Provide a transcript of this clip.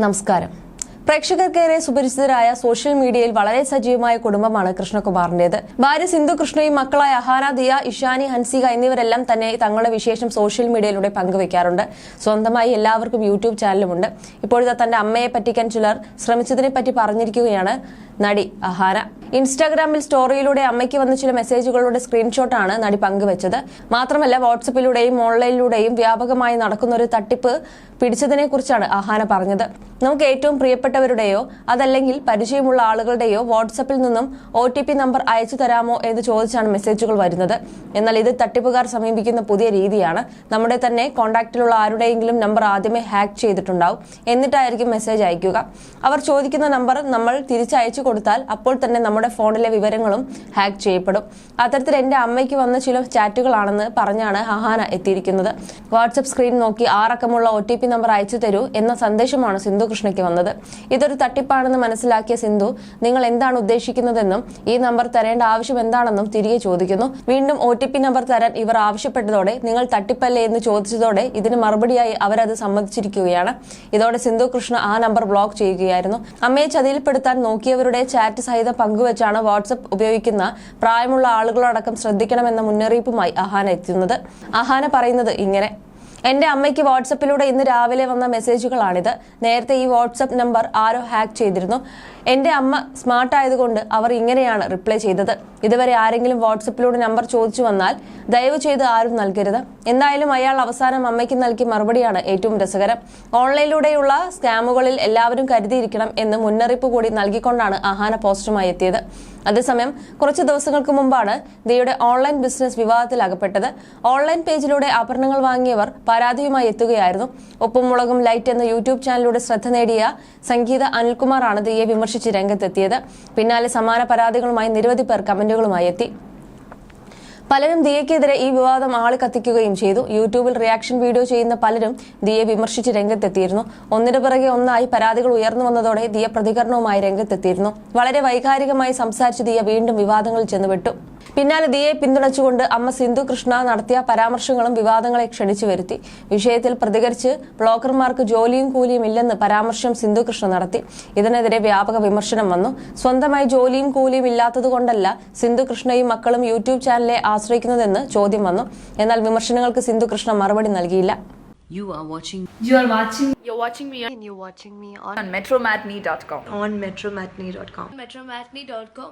നമസ്കാരം പ്രേക്ഷകർക്കേറെ സുപരിചിതരായ സോഷ്യൽ മീഡിയയിൽ വളരെ സജീവമായ കുടുംബമാണ് കൃഷ്ണകുമാറിന്റേത് ഭാര്യ സിന്ധു കൃഷ്ണയും മക്കളായ അഹാന ദിയ ഇഷാനി ഹൻസിക എന്നിവരെല്ലാം തന്നെ തങ്ങളുടെ വിശേഷം സോഷ്യൽ മീഡിയയിലൂടെ പങ്കുവെക്കാറുണ്ട്. സ്വന്തമായി എല്ലാവർക്കും യൂട്യൂബ് ചാനലുമുണ്ട്. ഇപ്പോഴത്തെ തന്റെ അമ്മയെ പറ്റിക്കാൻ ചിലർ ശ്രമിച്ചതിനെ പറ്റി പറഞ്ഞിരിക്കുകയാണ് നടി അഹാന. ഇൻസ്റ്റാഗ്രാമിൽ സ്റ്റോറിയിലൂടെ അമ്മയ്ക്ക് വന്ന ചില മെസ്സേജുകളുടെ സ്ക്രീൻഷോട്ടാണ് നടി പങ്കുവച്ചത്. മാത്രമല്ല വാട്സപ്പിലൂടെയും ഓൺലൈനിലൂടെയും വ്യാപകമായി നടക്കുന്ന ഒരു തട്ടിപ്പ് പിടിച്ചതിനെ കുറിച്ചാണ് അഹാന പറഞ്ഞത്. നമുക്ക് ഏറ്റവും പ്രിയപ്പെട്ടവരുടെയോ അതല്ലെങ്കിൽ പരിചയമുള്ള ആളുകളുടെയോ വാട്സപ്പിൽ നിന്നും ഒ നമ്പർ അയച്ചു തരാമോ എന്ന് ചോദിച്ചാണ് മെസ്സേജുകൾ വരുന്നത്. എന്നാൽ ഇത് തട്ടിപ്പുകാർ സമീപിക്കുന്ന പുതിയ രീതിയാണ്. നമ്മുടെ തന്നെ കോൺടാക്റ്റിലുള്ള ആരുടെയെങ്കിലും നമ്പർ ആദ്യമേ ഹാക്ക് ചെയ്തിട്ടുണ്ടാവും. എന്നിട്ടായിരിക്കും മെസ്സേജ് അയക്കുക. അവർ ചോദിക്കുന്ന നമ്പർ നമ്മൾ തിരിച്ചയച്ചു കൊടുത്താൽ അപ്പോൾ തന്നെ നമ്മുടെ ഫോണിലെ വിവരങ്ങളും ഹാക്ക് ചെയ്യപ്പെടും. അത്തരത്തിൽ എന്റെ അമ്മയ്ക്ക് വന്ന ചില ചാറ്റുകളാണെന്ന് പറഞ്ഞാണ് ഹഹാന എത്തിയിരിക്കുന്നത്. വാട്സപ്പ് സ്ക്രീൻ നോക്കി ആറക്കമുള്ള ഒ ടി പി നമ്പർ അയച്ചു തരൂ എന്ന സന്ദേശമാണ് സിന്ധു കൃഷ്ണയ്ക്ക് വന്നത്. ഇതൊരു തട്ടിപ്പാണെന്ന് മനസ്സിലാക്കിയ സിന്ധു നിങ്ങൾ എന്താണ് ഉദ്ദേശിക്കുന്നതെന്നും ഈ നമ്പർ തരേണ്ട ആവശ്യം എന്താണെന്നും തിരികെ ചോദിക്കുന്നു. വീണ്ടും ഒ നമ്പർ തരാൻ ഇവർ ആവശ്യപ്പെട്ടതോടെ നിങ്ങൾ തട്ടിപ്പല്ലേ എന്ന് ചോദിച്ചതോടെ ഇതിന് മറുപടിയായി അവരത് സമ്മതിച്ചിരിക്കുകയാണ്. ഇതോടെ സിന്ധു കൃഷ്ണ ആ നമ്പർ ബ്ലോക്ക് ചെയ്യുകയായിരുന്നു. അമ്മയെ ചതിയിൽപ്പെടുത്താൻ നോക്കിയവരുടെ ചാറ്റ് സഹിതം പങ്കുവച്ചാണ് വാട്സപ്പ് ഉപയോഗിക്കുന്ന പ്രായമുള്ള ആളുകളടക്കം ശ്രദ്ധിക്കണമെന്ന മുന്നറിയിപ്പുമായി അഹാന എത്തുന്നത്. അഹാന പറയുന്നത് ഇങ്ങനെ എന്റെ അമ്മയ്ക്ക് വാട്സപ്പിലൂടെ ഇന്ന് രാവിലെ വന്ന മെസ്സേജുകളാണിത്. നേരത്തെ ഈ വാട്സപ്പ് നമ്പർ ആരോ ഹാക്ക് ചെയ്തിരുന്നു. എന്റെ അമ്മ സ്മാർട്ട് ആയതുകൊണ്ട് അവർ ഇങ്ങനെയാണ് റിപ്ലൈ ചെയ്തത്. ഇതുവരെ ആരെങ്കിലും വാട്സപ്പിലൂടെ നമ്പർ ചോദിച്ചു വന്നാൽ ദയവ് ചെയ്ത് ആരും നൽകരുത്. എന്തായാലും അയാൾ അവസാനം അമ്മയ്ക്ക് നൽകി മറുപടിയാണ് ഏറ്റവും രസകരം. ഓൺലൈനിലൂടെയുള്ള സ്കാമുകളിൽ എല്ലാവരും കരുതിയിരിക്കണം എന്ന് മുന്നറിയിപ്പ് കൂടി നൽകിക്കൊണ്ടാണ് ആഹാന പോസ്റ്റുമായി എത്തിയത്. അതേസമയം കുറച്ച് ദിവസങ്ങൾക്ക് മുമ്പാണ് ദിയുടെ ഓൺലൈൻ ബിസിനസ് വിവാദത്തിൽ അകപ്പെട്ടത് ഓൺലൈൻ പേജിലൂടെ ആഭരണങ്ങൾ വാങ്ങിയവർ പരാതിയുമായി എത്തുകയായിരുന്നു. ഒപ്പം മുളകും ലൈറ്റ് എന്ന യൂട്യൂബ് ചാനലിലൂടെ ശ്രദ്ധ നേടിയ സംഗീത അനിൽകുമാറാണ് ദിയെ വിമർശിച്ച് രംഗത്തെത്തിയത്. പിന്നാലെ സമാന പരാതികളുമായി നിരവധി പേർ കമന്റുകളുമായി എത്തി. പലരും ദിയയ്ക്കെതിരെ ഈ വിവാദം ആൾ കത്തിക്കുകയും ചെയ്തു. യൂട്യൂബിൽ റിയാക്ഷൻ വീഡിയോ ചെയ്യുന്ന പലരും ദിയെ വിമർശിച്ച് രംഗത്തെത്തിയിരുന്നു. ഒന്നിനു പിറകെ ഒന്നായി പരാതികൾ ഉയർന്നു വന്നതോടെ ദിയ പ്രതികരണവുമായി രംഗത്തെത്തിയിരുന്നു. വളരെ വൈകാരികമായി സംസാരിച്ച് ദിയ വീണ്ടും വിവാദങ്ങളിൽ ചെന്നുവിട്ടു പിന്നാലെ ദിയെ പിന്തുണച്ചുകൊണ്ട് അമ്മ സിന്ധു കൃഷ്ണ നടത്തിയ പരാമർശങ്ങളും വിവാദങ്ങളെ ക്ഷണിച്ചു വരുത്തി വിഷയത്തിൽ പ്രതികരിച്ച് ബ്ലോഗർമാർക്ക് ജോലിയും കൂലിയും ഇല്ലെന്ന് പരാമർശം സിന്ധു കൃഷ്ണ നടത്തി ഇതിനെതിരെ വ്യാപക വിമർശനം വന്നു സ്വന്തമായി ജോലിയും കൂലിയും ഇല്ലാത്തതുകൊണ്ടല്ല സിന്ധു കൃഷ്ണയും മക്കളും യൂട്യൂബ് ചാനലിനെ ആശ്രയിക്കുന്നതെന്ന് ചോദ്യം വന്നു എന്നാൽ വിമർശനങ്ങൾക്ക് സിന്ധു കൃഷ്ണ മറുപടി നൽകിയില്ല You are watching You are watching You're watching me and you're watching me on, on metromatney.com. on metromatney.com. metromatney.com.